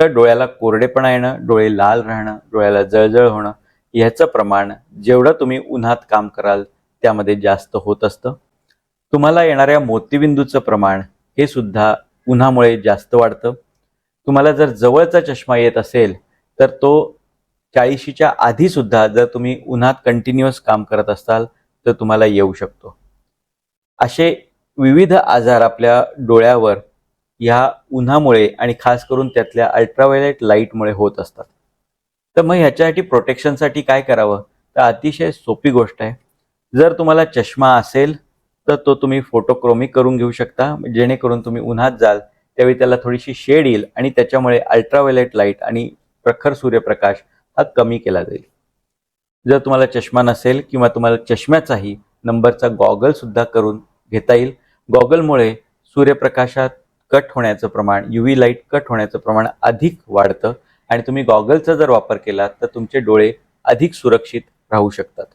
तर डोळ्याला कोरडेपणा येणं डोळे लाल राहणं डोळ्याला जळजळ होणं ह्याचं प्रमाण जेवढं तुम्ही उन्हात काम कराल त्यामध्ये जास्त होत असतं. तुम्हाला येणाऱ्या मोतीबिंदूचं प्रमाण हे सुद्धा उन्हामुळे जास्त वाढतं. तुम्हाला जर जवळचा चष्मा येत असेल तर तो चाळीशीच्या आधी सुद्धा जर तुम्ही उन्हात कंटिन्युअस काम करत असाल तर तुम्हाला येऊ शकतो. असे विविध आजार आपल्या डोळ्यावर ह्या उन्हामुळे आणि खास करून त्यातल्या अल्ट्राव्हायलेट लाईटमुळे होत असतात. तर मग ह्याच्यासाठी प्रोटेक्शनसाठी काय करावं? तर अतिशय सोपी गोष्ट आहे. जर तुम्हाला चष्मा असेल तर तो तुम्ही फोटोक्रोमी करून घेऊ शकता. जेणेकरून तुम्ही उन्हात जाल त्यावेळी त्याला थोडीशी शेड येईल आणि त्याच्यामुळे अल्ट्राव्हायलेट लाइट आणि प्रखर सूर्यप्रकाश हा कमी केला जाईल. जर तुम्हाला चष्मा नसेल किंवा तुम्हाला चष्म्याचाही नंबरचा गॉगल सुद्धा करून घेता येईल. गॉगलमुळे सूर्यप्रकाशात कट होण्याचं प्रमाण युव्ही लाइट कट होण्याचं प्रमाण अधिक वाढतं. आणि तुम्ही गॉगलचा जर वापर केला तर तुमचे डोळे अधिक सुरक्षित राहू शकतात.